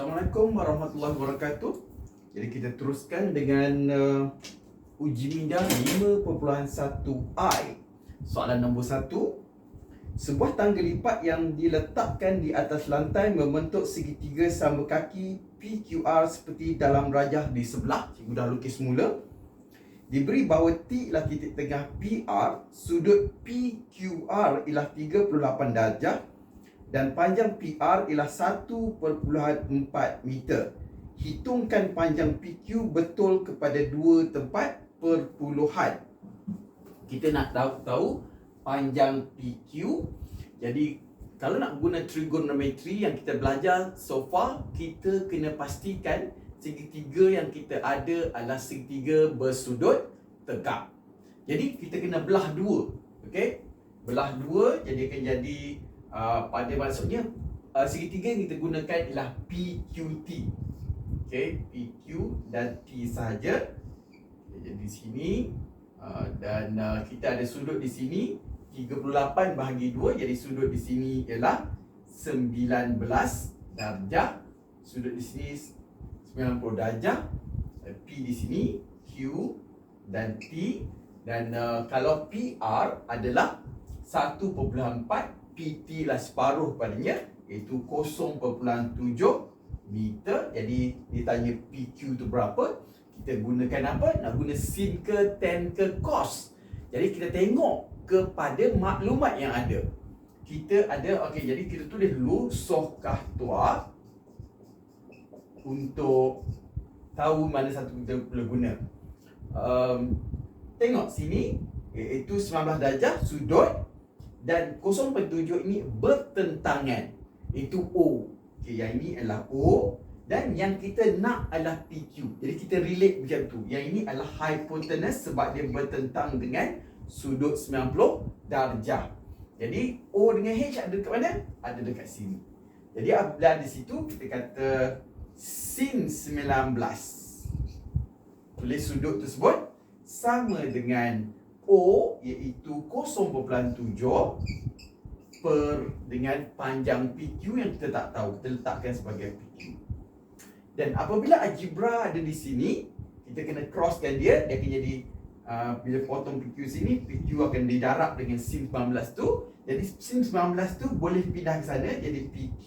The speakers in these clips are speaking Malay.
Assalamualaikum warahmatullahi wabarakatuh. Jadi kita teruskan dengan uh, uji minda 5.1i. Soalan nombor 1. Sebuah tangga lipat yang diletakkan di atas lantai membentuk segitiga sama kaki PQR seperti dalam rajah di sebelah. Cikgu dah lukis mula. Diberi bahawa T ialah titik tengah PR, sudut PQR ialah 38 darjah dan panjang PR ialah 1.4 meter. Hitungkan panjang PQ betul kepada dua tempat perpuluhan. Kita nak tahu tahu panjang PQ. Jadi kalau nak guna trigonometri yang kita belajar so far, kita kena pastikan segitiga yang kita ada adalah segitiga bersudut tegak. Jadi kita kena belah dua. Okey? Belah dua jadi akan jadi uh, pada maksudnya uh, segitiga yang kita gunakan ialah PQT. Okey, PQ dan T sahaja. Jadi di sini uh, dan uh, kita ada sudut di sini 38 bahagi 2 jadi sudut di sini ialah 19 darjah. Sudut di sini 90 darjah. P di sini Q dan T dan uh, kalau PR adalah 1.4 PT lah separuh padanya iaitu 0.7 meter. Jadi ditanya PQ tu berapa kita gunakan apa? Nak guna sin ke tan ke cos. Jadi kita tengok kepada maklumat yang ada. Kita ada okey jadi kita tulis dulu sohkah tua untuk tahu mana satu kita perlu guna. Um, tengok sini iaitu 19 darjah sudut dan 0.7 ini bertentangan. Itu O. Okay, yang ini adalah O. Dan yang kita nak adalah PQ jadi kita relate macam tu. Yang ini adalah hypotenuse sebab dia bertentang dengan sudut 90 darjah. Jadi O dengan H ada dekat mana? ada dekat sini. Jadi apabila di situ kita kata sin 19 tulis sudut tersebut sama dengan O iaitu 0.7 per dengan panjang PQ yang kita tak tahu kita letakkan sebagai PQ dan apabila algebra ada di sini kita kena crosskan dia dia akan jadi uh, bila potong PQ sini PQ akan didarab dengan sin 19 tu. Jadi sin 19 tu boleh pindah ke sana jadi PQ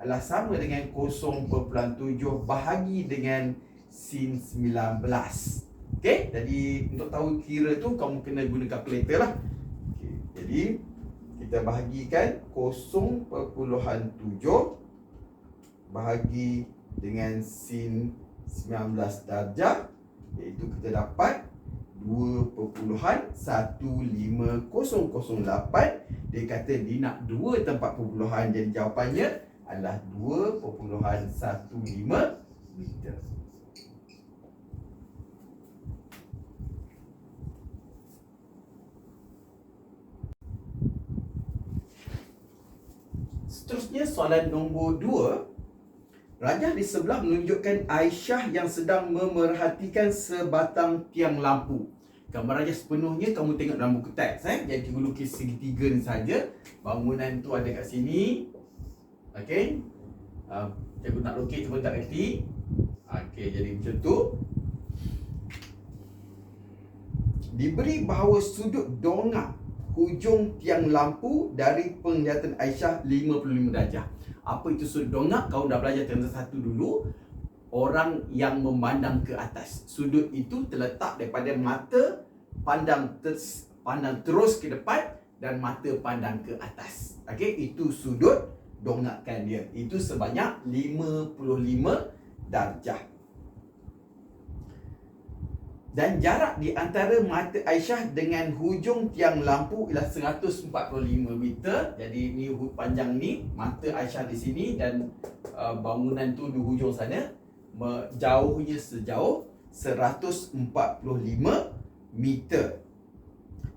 adalah sama dengan 0.7 bahagi dengan sin 19 Okay, jadi untuk tahu kira tu kamu kena guna kalkulator lah. Okay, jadi kita bahagikan 0.7 bahagi dengan sin 19 darjah iaitu kita dapat 2.1508 dia kata dia nak dua tempat perpuluhan jadi jawapannya adalah 2.15 meter Seterusnya soalan nombor 2 Rajah di sebelah menunjukkan Aisyah yang sedang memerhatikan sebatang tiang lampu. Gambar rajah sepenuhnya kamu tengok dalam buku teks eh? Jadi cikgu lukis segitiga ni saja. Bangunan tu ada kat sini. Okay uh, Cikgu nak lukis cuma tak reti. Okay jadi macam tu. Diberi bahawa sudut dongak hujung tiang lampu dari penglihatan Aisyah 55 darjah. Apa itu sudut dongak? Kau dah belajar tentang satu dulu. Orang yang memandang ke atas. Sudut itu terletak daripada mata pandang ter, pandang terus ke depan dan mata pandang ke atas. Okey, itu sudut dongakkan dia. Itu sebanyak 55 darjah dan jarak di antara mata Aisyah dengan hujung tiang lampu ialah 145 meter. Jadi ni panjang ni mata Aisyah di sini dan uh, bangunan tu di hujung sana jauhnya sejauh 145 meter.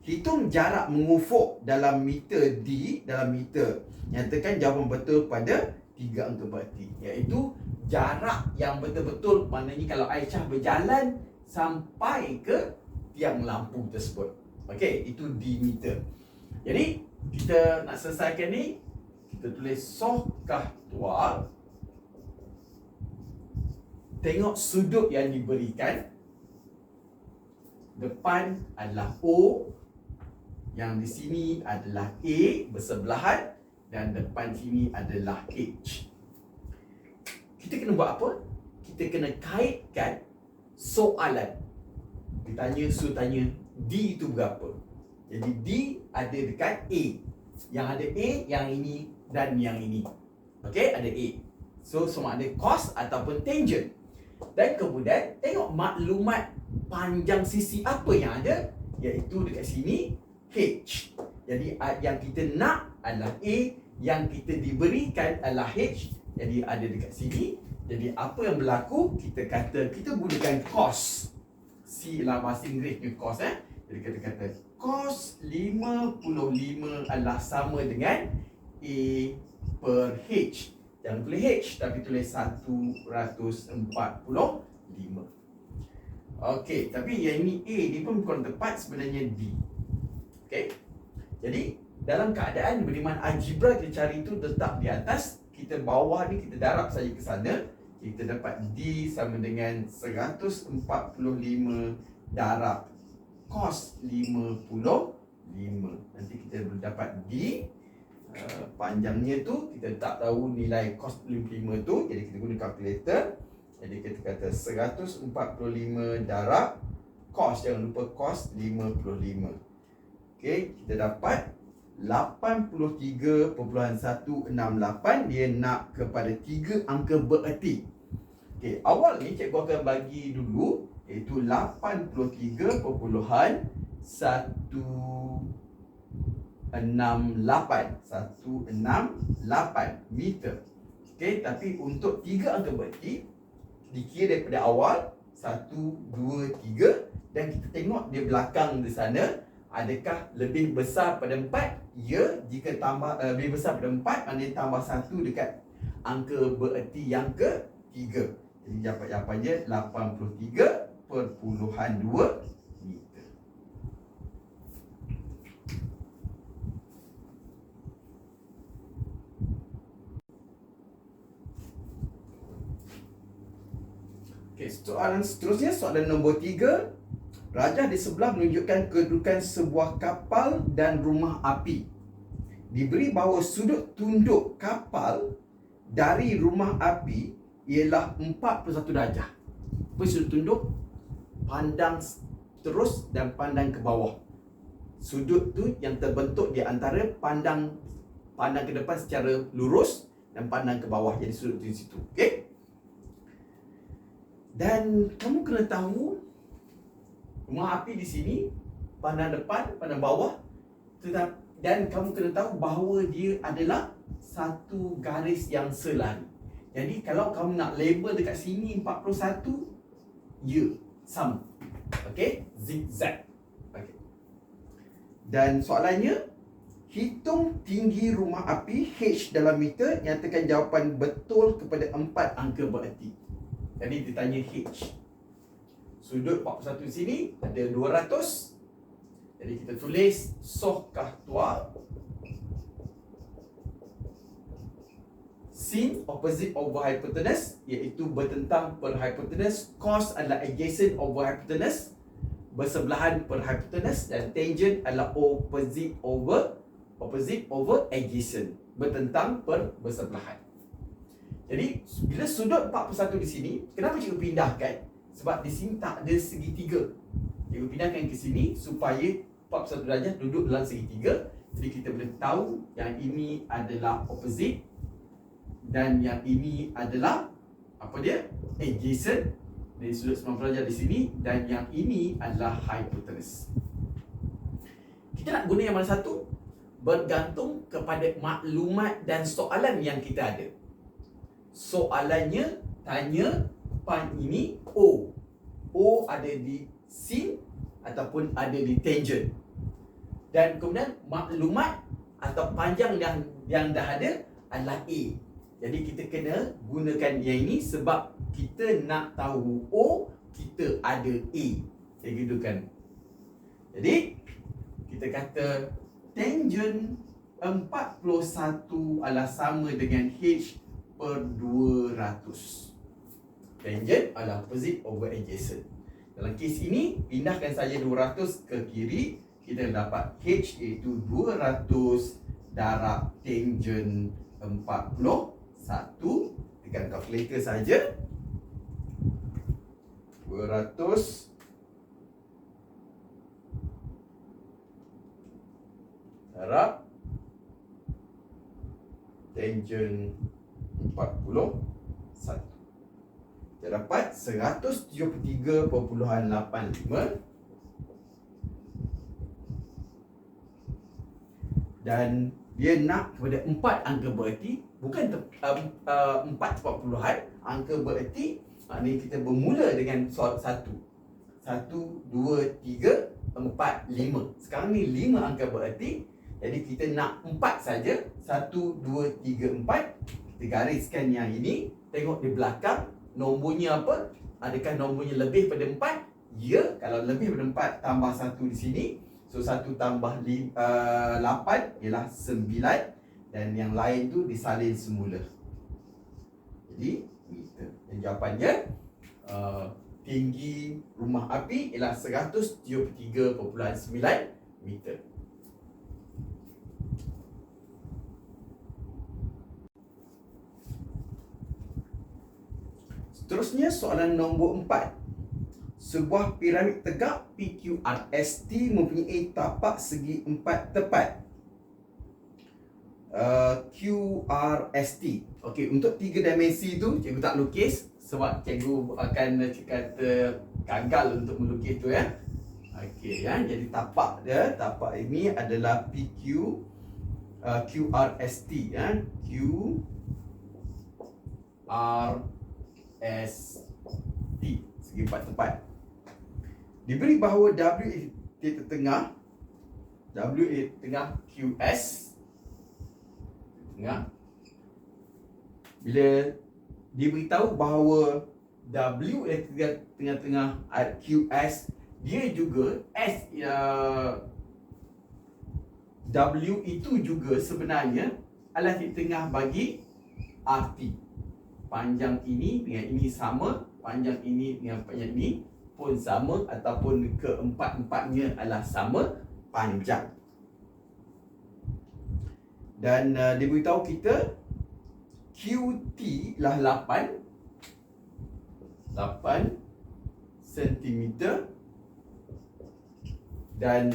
Hitung jarak mengufuk dalam meter D dalam meter. Nyatakan jawapan betul pada tiga angka berarti iaitu jarak yang betul-betul maknanya kalau Aisyah berjalan sampai ke tiang lampu tersebut. Okey, itu di meter. Jadi, kita nak selesaikan ni, kita tulis soh kah tengok sudut yang diberikan. Depan adalah O, yang di sini adalah A bersebelahan dan depan sini adalah H. Kita kena buat apa? Kita kena kaitkan soalan. Ditanya, suruh tanya D itu berapa? Jadi D ada dekat A. Yang ada A, yang ini dan yang ini. Okey, ada A. So, sama ada cos ataupun tangent. Dan kemudian, tengok maklumat panjang sisi apa yang ada. Iaitu dekat sini, H. Jadi yang kita nak adalah A, yang kita diberikan adalah H. Jadi ada dekat sini. Jadi apa yang berlaku? Kita kata kita gunakan cos. C lah bahasa Inggerisnya cos eh. Jadi kita kata cos 55 adalah sama dengan A per H. Jangan tulis H tapi tulis 145. Okey, tapi yang ini A ni pun bukan tepat sebenarnya D. Okey. Jadi dalam keadaan mana algebra kita cari itu tetap di atas, kita bawah ni kita darab saja ke sana, kita dapat D sama dengan 145 darab cos 55. Nanti kita dapat D uh, panjangnya tu kita tak tahu nilai cos 55 tu, jadi kita guna kalkulator. Jadi kita kata 145 darab cos jangan lupa cos 55. Okey, kita dapat 83.168 dia nak kepada 3 angka bererti. Okey, awal ni cikgu akan bagi dulu iaitu 83.168 168 meter. Okey, tapi untuk 3 angka bererti dikira daripada awal 1 2 3 dan kita tengok dia belakang di sana adakah lebih besar pada 4? Ya, jika tambah uh, lebih besar pada 4, maknanya tambah 1 dekat angka bererti yang ke 3. Jadi dapat jawapannya 83 perpuluhan 2 meter. Okay, soalan seterusnya, soalan nombor 3 Raja di sebelah menunjukkan kedudukan sebuah kapal dan rumah api. Diberi bahawa sudut tunduk kapal dari rumah api ialah 41 darjah. Apa sudut tunduk? Pandang terus dan pandang ke bawah. Sudut tu yang terbentuk di antara pandang pandang ke depan secara lurus dan pandang ke bawah. Jadi sudut di situ. Okey? Dan kamu kena tahu rumah api di sini pandang depan pandang bawah. Tetap dan kamu kena tahu bahawa dia adalah satu garis yang selari jadi kalau kamu nak label dekat sini 41 ya sama. Okey? Zigzag. Okey. Dan soalannya hitung tinggi rumah api H dalam meter nyatakan jawapan betul kepada empat angka bererti. Jadi ditanya H Sudut 41 sini ada 200. Jadi kita tulis soh kahtua sin opposite over hypotenuse iaitu bertentang per hypotenuse cos adalah adjacent over hypotenuse bersebelahan per hypotenuse dan tangent adalah opposite over opposite over adjacent bertentang per bersebelahan. Jadi bila sudut 41 di sini, kenapa cikgu pindahkan? Sebab di sini tak ada segitiga. Cikgu pindahkan ke sini supaya 41 darjah duduk dalam segitiga. Jadi kita boleh tahu yang ini adalah opposite dan yang ini adalah apa dia? Adjacent dari sudut 90 darjah di sini dan yang ini adalah hypotenuse. Kita nak guna yang mana satu? Bergantung kepada maklumat dan soalan yang kita ada. Soalannya tanya pan ini O. O ada di sin ataupun ada di tangent. Dan kemudian maklumat atau panjang yang yang dah ada adalah A. Jadi kita kena gunakan yang ini sebab kita nak tahu O, kita ada A. Saya gunakan. Jadi kita kata tangent 41 adalah sama dengan H per 200. Tangent adalah opposite over adjacent. Dalam kes ini, pindahkan saja 200 ke kiri, kita dapat H iaitu 200 darab tangent 40. Satu, tekan calculator saja. 200 darab tangent 41 kita dapat 173.85 dan dia nak kepada empat angka bererti bukan uh, uh, empat puluhan angka bererti maknanya kita bermula dengan soal satu. Satu, dua, tiga, empat, lima. Sekarang ni lima angka bererti jadi kita nak empat saja. Satu, dua, tiga, empat. Kita gariskan yang ini. Tengok di belakang nombornya apa? Adakah nombornya lebih pada empat? Ya kalau lebih pada empat tambah satu di sini. So satu tambah uh, lapan ialah sembilan. Dan yang lain tu disalin semula. Jadi meter Dan jawapannya uh, Tinggi rumah api ialah 173.9 meter Seterusnya soalan nombor empat sebuah piramid tegak PQRST mempunyai tapak segi empat tepat. Uh, QRST. Okey, untuk tiga dimensi tu cikgu tak lukis sebab cikgu akan kata gagal untuk melukis tu ya. Okey ya, jadi tapak dia, tapak ini adalah PQ uh, QRST ya. Q R S T segi empat tepat diberi bahawa W titik tengah W titik tengah QS tengah. Bila diberitahu bahawa W titik tengah-tengah QS dia juga S uh, W itu juga sebenarnya adalah titik tengah bagi RT panjang ini dengan ini sama panjang ini dengan panjang ini pun sama ataupun keempat-empatnya adalah sama panjang. Dan uh, dia beritahu kita QT lah 8 8 cm dan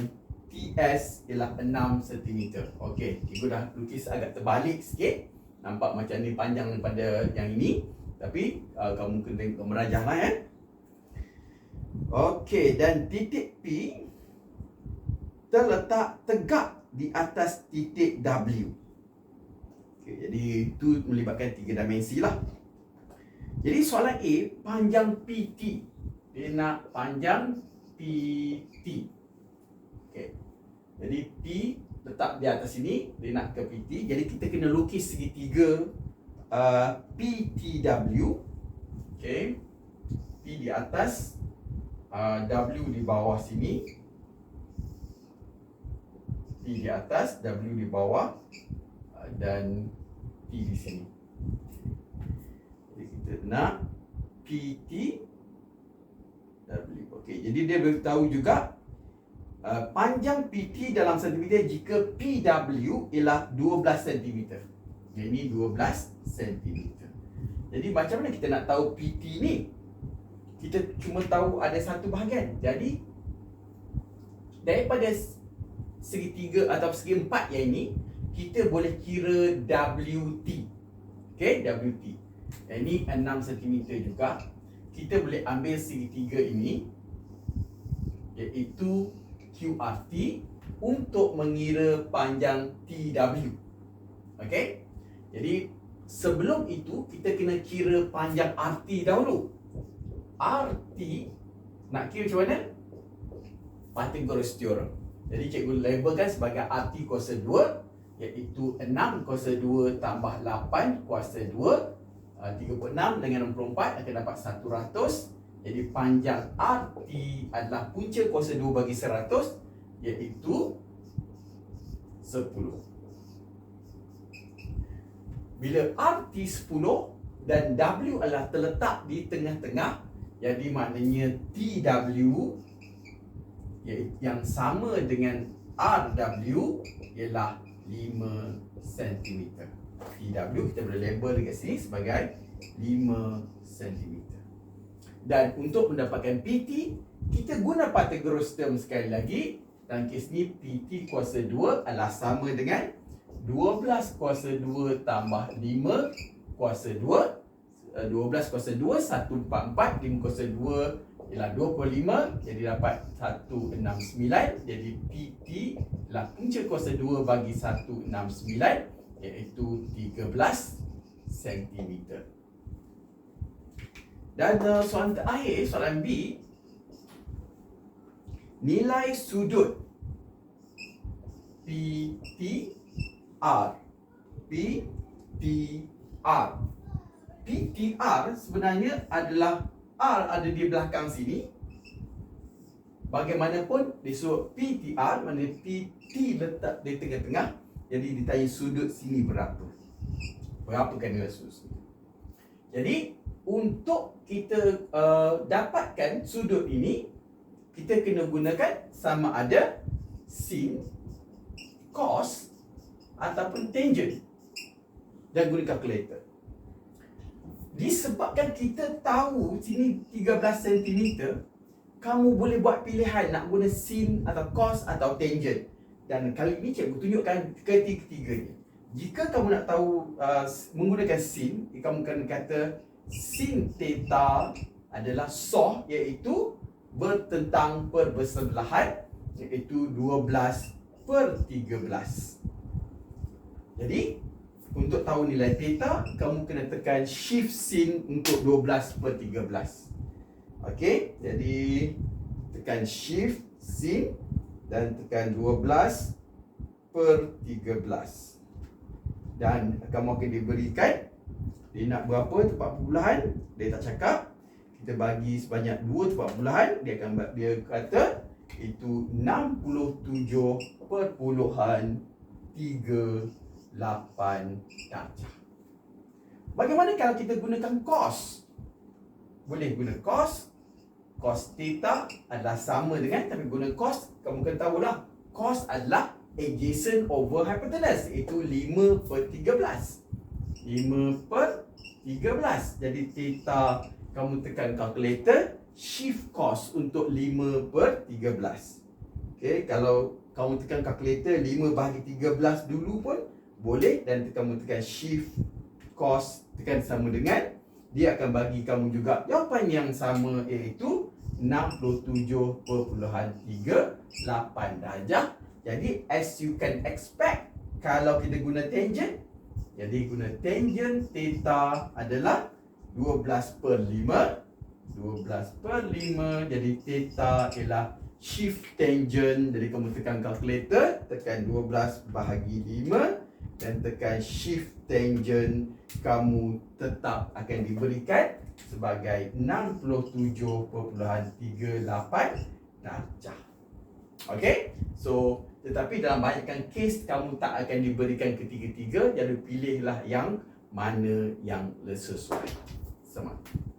TS ialah 6 cm. Okey, cikgu dah lukis agak terbalik sikit. Nampak macam ni panjang daripada yang ini. Tapi uh, kamu kena tengok merajah lah eh. Okey, dan titik P terletak tegak di atas titik W. Okey, jadi itu melibatkan tiga dimensi lah. Jadi soalan A, panjang PT. Dia nak panjang PT. Okey. Jadi P letak di atas sini, dia nak ke PT. Jadi kita kena lukis segitiga uh, PTW. Okey. P di atas uh, W di bawah sini T di atas W di bawah uh, dan T di sini jadi kita nak PT W Okey, jadi dia beritahu juga uh, panjang PT dalam sentimeter jika PW ialah 12 cm. Jadi ini 12 cm. Jadi macam mana kita nak tahu PT ni? kita cuma tahu ada satu bahagian. Jadi daripada segi tiga atau segi empat yang ini kita boleh kira WT. Okey, WT. Yang ini 6 cm juga. Kita boleh ambil segi tiga ini iaitu QRT untuk mengira panjang TW. Okey? Jadi sebelum itu kita kena kira panjang RT dahulu. RT nak kira macam mana? Pythagoras theorem. Jadi cikgu labelkan sebagai RT kuasa 2 iaitu 6 kuasa 2 tambah 8 kuasa 2 uh, 36 dengan 64 akan dapat 100 jadi panjang RT adalah punca kuasa 2 bagi 100 iaitu 10 bila RT 10 dan W adalah terletak di tengah-tengah jadi maknanya TW yang sama dengan RW ialah 5 cm. TW kita boleh label dekat sini sebagai 5 cm. Dan untuk mendapatkan PT, kita guna Pythagoras term sekali lagi. Dan kes ni PT kuasa 2 adalah sama dengan 12 kuasa 2 tambah 5 kuasa 2. 12 eh, kuasa 2, 144, 5 kuasa 2 ialah 25. Jadi dapat 169. Jadi PT adalah punca kuasa 2 bagi 169 iaitu 13 cm. Dan uh, soalan terakhir, soalan B. Nilai sudut PTR PTR PTR sebenarnya adalah R ada di belakang sini. Bagaimanapun disuruh PTR Mana PT letak di tengah-tengah. Jadi ditanya sudut sini berapa. Berapa kan nilai sudut sini? Jadi untuk kita uh, dapatkan sudut ini kita kena gunakan sama ada sin cos ataupun tangent dan guna kalkulator disebabkan kita tahu sini 13 cm kamu boleh buat pilihan nak guna sin atau cos atau tangent. Dan kali ini cikgu tunjukkan ketiga-tiganya. Jika kamu nak tahu uh, menggunakan sin kamu kena kata sin theta adalah soh iaitu bertentang perbersebelahan iaitu 12 per 13. Jadi untuk tahu nilai theta kamu kena tekan shift sin untuk 12 per 13. Okey, jadi tekan shift sin dan tekan 12 per 13. Dan kamu akan diberikan dia nak berapa tempat perpuluhan dia tak cakap. Kita bagi sebanyak dua tempat perpuluhan dia akan dia kata itu 67 perpuluhan 38 darjah. Bagaimana kalau kita gunakan cos boleh guna cos cos theta adalah sama dengan tapi guna cos kamu kena tahulah cos adalah adjacent over hypotenuse itu 5 per 13 5 per 13 Jadi theta Kamu tekan calculator Shift cost untuk 5 per 13 Okay Kalau kamu tekan calculator 5 bahagi 13 dulu pun Boleh. Dan kamu tekan shift cost Tekan sama dengan Dia akan bagi kamu juga Jawapan yang sama iaitu 67.38 darjah. Jadi as you can expect Kalau kita guna tangent jadi guna tangent theta adalah 12 per 5 12 per 5 Jadi theta ialah shift tangent. Jadi kamu tekan calculator Tekan 12 bahagi 5 Dan tekan shift tangent Kamu tetap akan diberikan Sebagai 67.38 darjah. Okay So tetapi dalam banyakkan kes kamu tak akan diberikan ketiga-tiga jadi pilihlah yang mana yang sesuai. Semangat.